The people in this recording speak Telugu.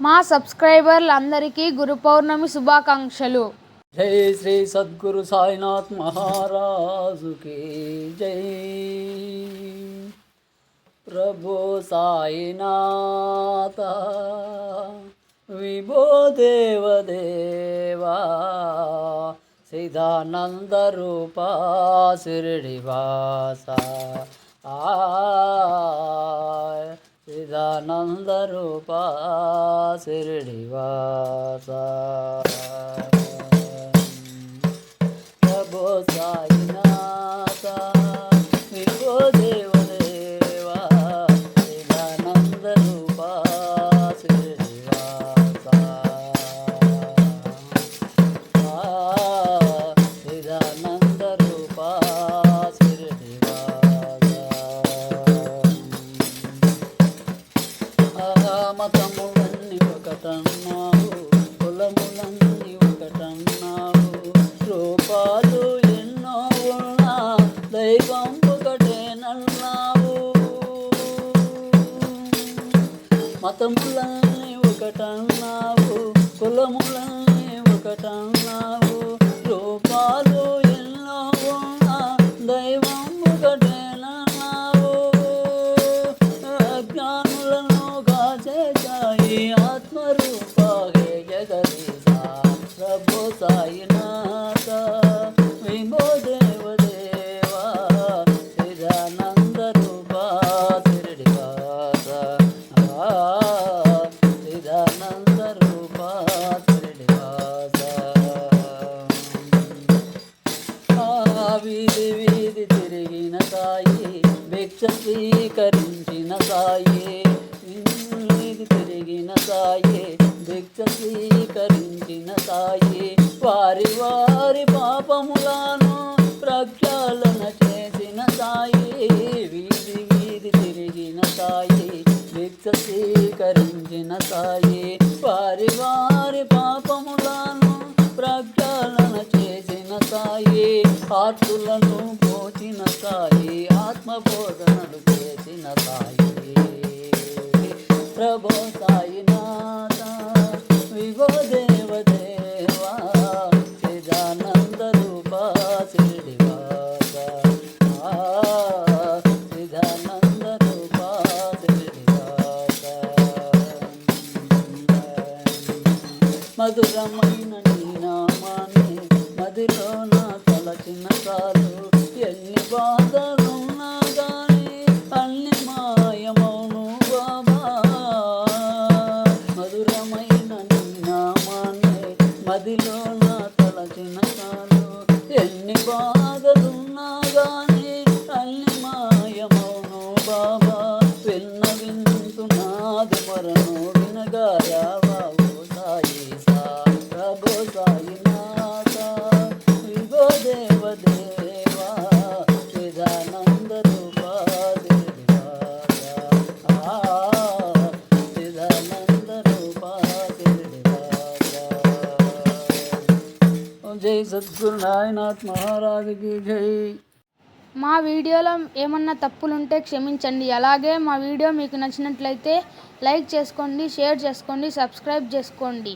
మా సబ్స్క్రైబర్లు అందరికీ గురు పౌర్ణమి శుభాకాంక్షలు. జై శ్రీ సద్గురు సాయినాథ్ మహారాజుకి జై. ప్రభు సాయినాథ విభో దేవదేవా సిదానంద రూపా శిరిడివాస ఆ రూపా శిరిడివాస ప్రభో మతములన్నీ ఒకటన్నావు కులములన్నీ ఒకటన్నావు. రూపాలు ఎన్నో ఉన్నా దైవం ఒకటేనన్నావు. మతములన్నీ ఒకటన్నావు కులములన్నీ ఒకటన్నావు. ప్రభు సాయినాథ విభో దేవదేవా చిదానంద రూపా శిరిడివాస చిదానంద రూపా శిరిడివాస వీధి వీధి తిరిగిన సాయి భిక్ష స్వీకరించిన సాయి తిరిగిన సాయే భిక్ష స్వీకరించిన సాయి వారి వారి పాపములను ప్రక్షాళన చేసిన సాయి వీధి వీధి తిరిగిన సాయి భిక్ష స్వీకరించిన సాయి వారి వారి పాపములను ప్రక్షాళన చేసిన తాయి ఆర్తులను పోచిన సాయి ఆత్మబోధనలు చేసిన సాయి ప్రభో సాయినా మధురమైన నీ నామాన్ని మదిలో నా తలచిన కాలు ఎన్ని బాధలున్నా గాని అన్ని మాయమౌను బాబా. మధురమైన నీ నామాన్ని మదిలో నా తలచిన కాలు ఎన్ని బాధలున్నా గాని అన్ని మాయమౌను బాబా. విన్న వింటున్నాది మరణు వినగారావా ఓ సాయి. సాయినాథ విభో దేవ దేవా చిదానంద రూపా శ్రీనివాస చిదానంద రూపా శ్రీనివాస జై సద్గురు నాయనాథ్ మహారాజుకి జై. మా వీడియోలో ఏమన్నా తప్పులుంటే క్షమించండి. అలాగే మా వీడియో మీకు నచ్చినట్లయితే లైక్ చేసుకోండి షేర్ చేసుకోండి సబ్స్క్రైబ్ చేసుకోండి.